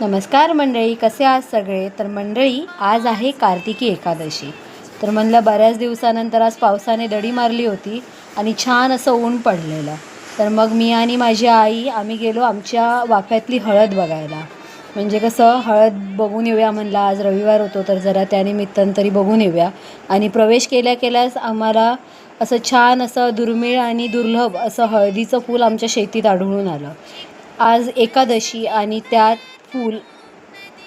नमस्कार मंडळी कसे आहात सगळे? तर मंडळी आज आहे कार्तिकी एकादशी. तर म्हणलं बऱ्याच दिवसानंतर आज पावसाने दडी मारली होती आणि छान असं ऊन पडलेलं. तर मग मी आणि माझी आई आम्ही गेलो आमच्या वाफ्यातली हळद बघायला. म्हणजे कसं हळद बघून येऊया म्हणलं आज रविवार होतो तर जरा त्यानिमित्तानं तरी बघून येऊया. आणि प्रवेश केल्या केल्यास आम्हाला असं छान असं दुर्मिळ आणि दुर्लभ असं हळदीचं फूल आमच्या शेतीत आढळून आलं. आज एकादशी आणि त्यात फूल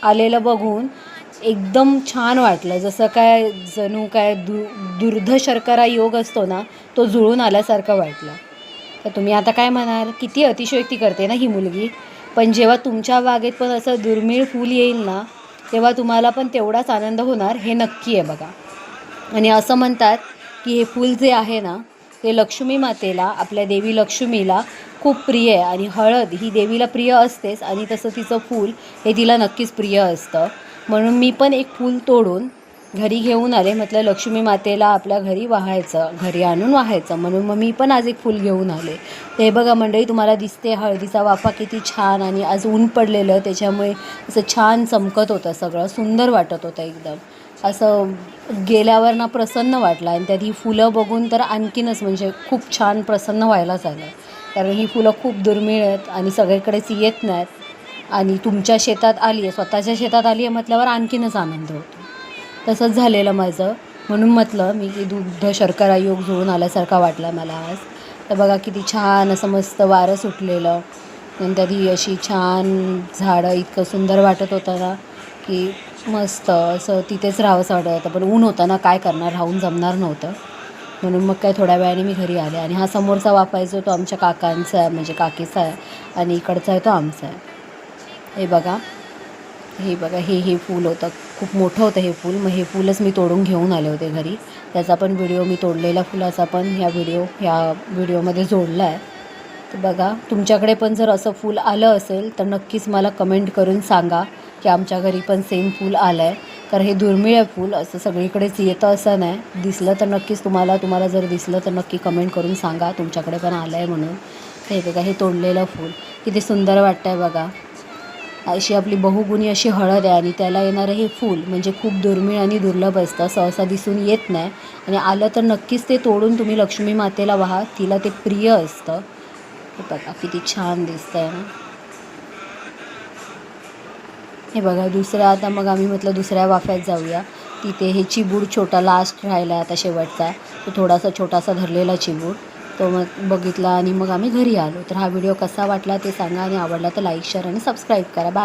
आलेलं बघून एकदम छान वाटलं. जसं काय जणू काय दु दुर्ध शर्करा योग असतो ना तो जुळून आल्यासारखं वाटलं. तर तुम्ही आता काय म्हणाल? किती अतिशयोक्ती करते ना ही मुलगी. पण जेव्हा तुमच्या बागेत पण असं दुर्मिळ फूल येईल ना तेव्हा तुम्हाला पण तेवढाच आनंद होणार हे नक्की आहे बघा. आणि असं म्हणतात की हे फूल जे आहे ना ते लक्ष्मी मातेला आपल्या देवी लक्ष्मीला खूप प्रिय आहे आणि हळद ही देवीला प्रिय असतेच आणि तसं तिचं फूल हे तिला नक्कीच प्रिय असतं. म्हणून मी पण एक फूल तोडून घरी घेऊन आले. म्हटलं लक्ष्मी मातेला आपल्या घरी वाहायचं घरी आणून वाहायचं. म्हणून मग मी पण आज एक फूल घेऊन आले. ते बघा मंडळी तुम्हाला दिसते हळदीचा वाफा किती छान आणि आज ऊन पडलेलं त्याच्यामुळे असं छान चमकत होतं सगळं सुंदर वाटत होतं एकदम. असं गेल्यावर ना प्रसन्न वाटलं. आणि त्यात ही फुलं बघून तर आणखीनच म्हणजे खूप छान प्रसन्न व्हायला झालं. कारण ही फुलं खूप दुर्मिळ आहेत आणि सगळीकडेच येत नाहीत. आणि तुमच्या शेतात आली आहे स्वतःच्या शेतात आली आहे म्हटल्यावर आणखीनच आनंद होतो. तसंच झालेलं माझं. म्हणून म्हटलं मी की दुग्ध शर्करा योग जुळून आल्यासारखा वाटला मला आज. तर बघा किती छान असं मस्त वारं सुटलेलं. आणि त्यात ही अशी छान झाडं इतकं सुंदर वाटत होतं ना की मस्त असं तिथेच राहावंसं वाटत होतं. पण ऊन होतं ना काय करणार? राहून जमणार नव्हतं. म्हणून मग काय थोड्या वेळाने मी घरी आले. आणि हा समोरचा वापरायचा तो आमच्या काकांचा आहे म्हणजे काकीचा आहे आणि इकडचा आहे तो आमचा आहे. हे बघा. हे बघा हे हे फूल होतं. खूप मोठं होतं हे फूल. मग हे फूलच मी तोडून घेऊन आले होते घरी. त्याचा पण व्हिडिओ मी तोडलेला फुलाचा पण ह्या व्हिडिओ ह्या व्हिडिओमध्ये जोडला आहे. तर बघा तुमच्याकडे पण जर असं फूल आलं असेल तर नक्कीच मला कमेंट करून सांगा की आमच्या घरी पण सेम फूल आलं आहे तर हे दुर्मिळ आहे फूल असं सगळीकडेच येतं असं नाही. दिसलं तर नक्कीच तुम्हाला तुम्हाला जर दिसलं तर नक्की कमेंट करून सांगा तुमच्याकडे पण आलं आहे म्हणून हे बघा हे तोडलेलं फूल. किती सुंदर वाटतं आहे बघा. अशी आपली बहुगुणी अशी हळद आहे आणि त्याला येणारं हे फूल म्हणजे खूप दुर्मिळ आणि दुर्लभ असतं सहसा दिसून येत नाही. आणि आलं तर नक्कीच ते तोडून तुम्ही लक्ष्मी मातेला वाहा तिला ते प्रिय असतं. हे बघा किती छान दिसतं आहे ना हे बघा दुसरा आता मग आम्ही म्हटलं दुसऱ्या वाफ्यात जाऊया. तिथे हे चिबूड छोटा लास्ट राहिला आता शेवटचा. तो थोडासा छोटासा धरलेला चिबूड. तो मग बघितला आणि मग आम्ही घरी आलो. तर हा व्हिडिओ कसा वाटला ते सांगा आणि आवडला तर लाईक शेअर आणि सबस्क्राईब करा. बाय